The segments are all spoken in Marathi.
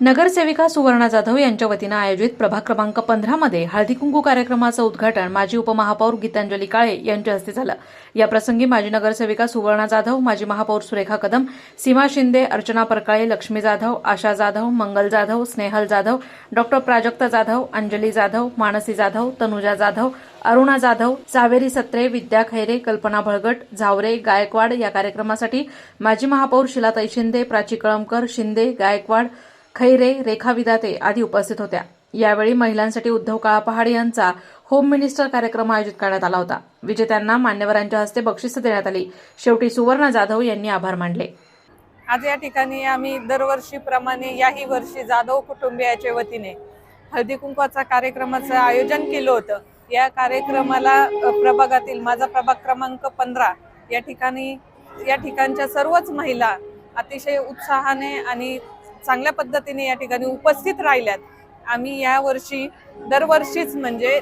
नगरसेविका सुवर्णा जाधव यांच्या वतीनं आयोजित प्रभाग क्रमांक पंधरामध्ये हळदी कुंकू कार्यक्रमाचं उद्घाटन माजी उपमहापौर गीतांजली काळे यांच्या हस्ते झालं. या प्रसंगी माजी नगरसेविका सुवर्णा जाधव माजी महापौर सुरेखा कदम सीमा शिंदे अर्चना परकाळे लक्ष्मी जाधव आशा जाधव मंगल जाधव स्नेहल जाधव डॉक्टर प्राजक्ता जाधव अंजली जाधव मानसी जाधव तनुजा जाधव अरुणा जाधव सावेरी सत्रे विद्या खैरे कल्पना भळगट झावरे गायकवाड या कार्यक्रमासाठी माजी महापौर शिलाताई शिंदे प्राची कळमकर शिंदे गायकवाड खैरे रेखा विदाते आदी उपस्थित होत्या. यावेळी महिलांसाठी उद्धव काळा पहाड यांचा होम मिनिस्टर कार्यक्रम आयोजित करण्यात आला होता. विजेत्यांना मान्यवरांच्या हस्ते बक्षिस देण्यात आली. शेवटी सुवर्ण जाधव यांनी आभार मानले. आज या ठिकाणी आम्ही दरवर्षीप्रमाणे याही वर्षी जाधव कुटुंबियाच्या वतीने हळदी कुंकवाचा कार्यक्रमाचं आयोजन केलं होतं. या कार्यक्रमाला प्रभागातील माझा प्रभाग क्रमांक पंधरा या ठिकाणी या ठिकाणच्या सर्वच महिला अतिशय उत्साहाने आणि चांगल्या पद्धतीने या ठिकाणी उपस्थित राहिल्यात. आम्ही यावर्षी दरवर्षीच म्हणजे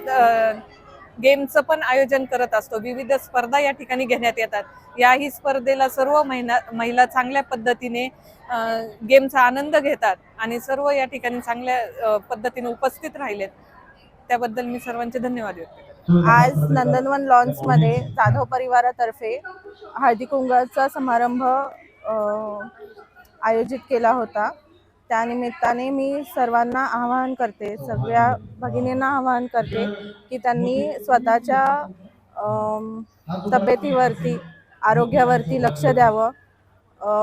गेमचं पण आयोजन करत असतो. विविध स्पर्धा या ठिकाणी घेण्यात येतात. याही स्पर्धेला सर्व महिला महिला चांगल्या पद्धतीने गेमचा आनंद घेतात आणि सर्व या ठिकाणी चांगल्या पद्धतीने उपस्थित राहिलेत. त्याबद्दल मी सर्वांचे धन्यवाद व्यक्त आज नंदनवन लॉन्समध्ये जाधव परिवारातर्फे हळदी कुंकवाचा समारंभ आयोजित केला होता. त्यानिमित्ताने मी सर्वांना आवाहन करते सगळ्या भगिनींना आवाहन करते की त्यांनी स्वतःच्या तब्येतीवरती आरोग्यावरती लक्ष द्यावं.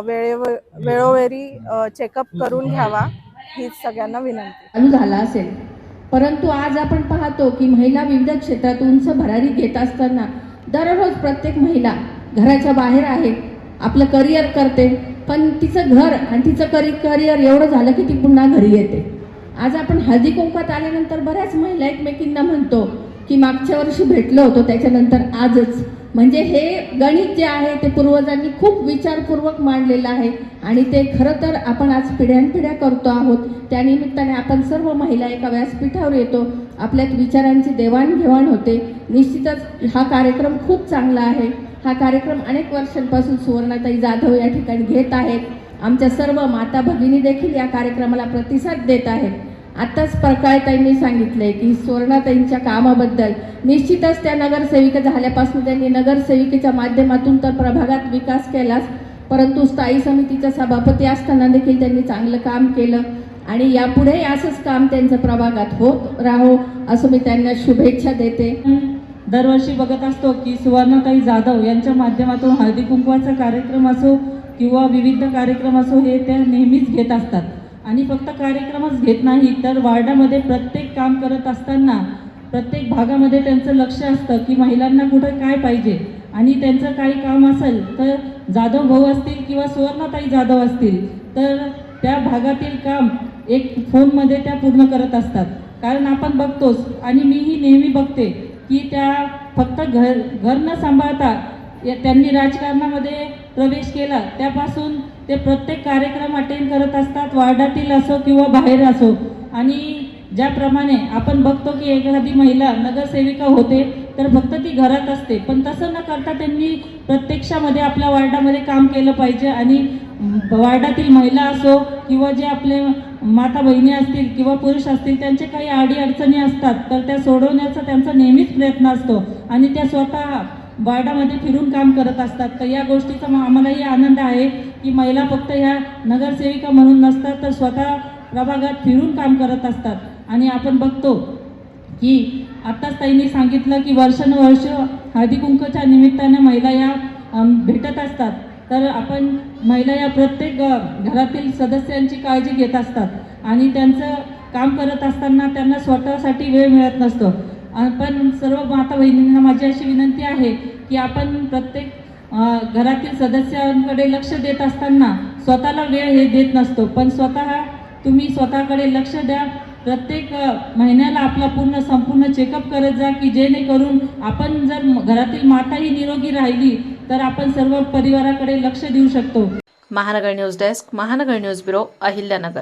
वेळेवर वेळेव वेळोवेळी चेकअप करून घ्यावा हीच सगळ्यांना विनंती. झाला असेल. परंतु आज आपण पाहतो की महिला विविध क्षेत्रात उंच भरारी घेत असताना दररोज प्रत्येक महिला घराच्या बाहेर आहे. आपलं करिअर करते. पण तिचं घर आणि तिचं करि करिअर एवढं झालं की ती पुन्हा घरी येते. आज आपण हळदी कुंकात आल्यानंतर बऱ्याच महिला एकमेकींना म्हणतो की मागच्या वर्षी भेटलो होतो त्याच्यानंतर आजच. म्हणजे हे गणित जे आहे ते पूर्वजांनी खूप विचारपूर्वक मांडलेलं आहे. आणि ते खरं तर आपण आज पिढ्यानपिढ्या करतो आहोत. त्यानिमित्ताने आपण सर्व महिला एका व्यासपीठावर येतो. आपल्यात विचारांची देवाणघेवाण होते. निश्चितच हा कार्यक्रम खूप चांगला आहे. हा कार्यक्रम अनेक वर्षांपासून सुवर्णाताई जाधव या ठिकाणी घेत आहेत. आमच्या सर्व माता भगिनी देखील या कार्यक्रमाला प्रतिसाद देत आहेत. आत्ताच प्रकाळताईंनी सांगितलंय की सुवर्णाताईंच्या कामाबद्दल निश्चितच त्या नगरसेविका झाल्यापासून त्यांनी नगरसेविकेच्या माध्यमातून तर प्रभागात विकास केलाच परंतु स्थायी समितीच्या सभापती असताना देखील त्यांनी चांगलं काम केलं. आणि यापुढे असंच काम त्यांचं प्रभागात होत राहो असं मी त्यांना शुभेच्छा देते. दरवर्षी बघत असतो की सुवर्णाताई जाधव यांच्या माध्यमातून हळदी कुंकवाचा कार्यक्रम असो किंवा विविध कार्यक्रम असो हे त्या नेहमीच घेत असतात. आणि फक्त कार्यक्रमच घेत नाही तर वार्डामध्ये प्रत्येक काम करत असताना प्रत्येक भागामध्ये त्यांचं लक्ष असतं की महिलांना कुठं काय पाहिजे. आणि त्यांचं काही काम असेल तर जाधव भाऊ असतील किंवा सुवर्णाताई जाधव असतील तर त्या भागातील काम एक फोनमध्ये त्या पूर्ण करत असतात. कारण आपण बघतोच आणि मीही नेहमी बघते की त्या फक्त घर घर न सांभाळता या- त्यांनी राजकारणामध्ये प्रवेश केला. त्यापासून ते प्रत्येक कार्यक्रम अटेंड करत असतात वार्डातील असो किंवा बाहेर असो. आणि ज्याप्रमाणे आपण बघतो की एखादी महिला नगरसेविका होते तर फक्त ती घरात असते. पण तसं न करता त्यांनी प्रत्यक्षामध्ये आपल्या वार्डामध्ये काम केलं पाहिजे. आणि वार्डातील महिला असो किंवा जे आपले माता बहिणी असतील किंवा पुरुष असतील त्यांचे काही आडी अडचणी असतात तर त्या सोडवण्याचा त्यांचा नेहमीच प्रयत्न असतो. आणि त्या स्वतः वार्डामध्ये फिरून काम करत असतात. तर या गोष्टीचा आम्हालाही आनंद आहे की महिला फक्त ह्या नगरसेविका म्हणून नसतात तर स्वतः प्रभागात फिरून काम करत असतात. आणि आपण बघतो की आत्ताच ताईंनी सांगितलं की वर्षानुवर्ष हळदी कुंकूच्या निमित्ताने महिला या भेटत असतात. तर आपण महिला या प्रत्येक घरातील सदस्यांची काळजी घेत असतात. आणि त्यांचं काम करत असताना त्यांना स्वतःसाठी वेळ मिळत नसतो. पण सर्व माता बहिणींना माझी अशी विनंती आहे की आपण प्रत्येक घरातील सदस्यांकडे लक्ष देत असताना स्वतःला वेळ हे देत नसतो. पण स्वतः तुम्ही स्वतःकडे लक्ष द्या. प्रत्येक महिन्याला आपला पूर्ण संपूर्ण चेकअप करत जा की जेणेकरून आपण जर घरातील माताही निरोगी राहिली तर आपण सर्व परिवाराकडे लक्ष देऊ शकतो. Mahanagar news desk Mahanagar news bureau Ahilyanagar.